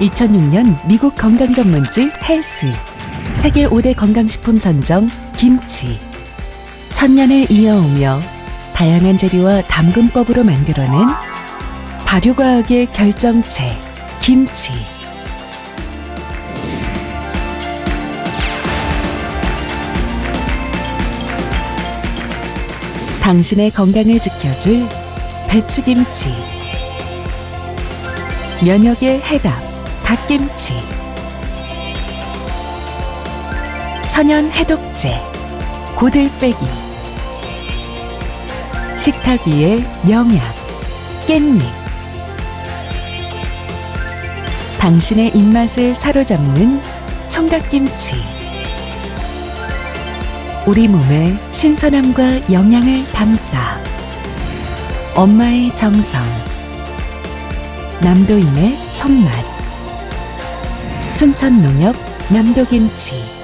2006년 미국 건강 전문지 헬스, 세계 5대 건강식품 선정 김치. 천년을 이어오며 다양한 재료와 담금법으로 만들어낸 발효과학의 결정체 김치. 당신의 건강을 지켜줄 배추김치. 면역의 해답 갓김치. 천연 해독제 고들빼기. 식탁 위의 영약 깻잎. 당신의 입맛을 사로잡는 청각김치. 우리 몸의 신선함과 영양을 담다. 엄마의 정성. 남도인의 손맛. 순천농협 남도김치.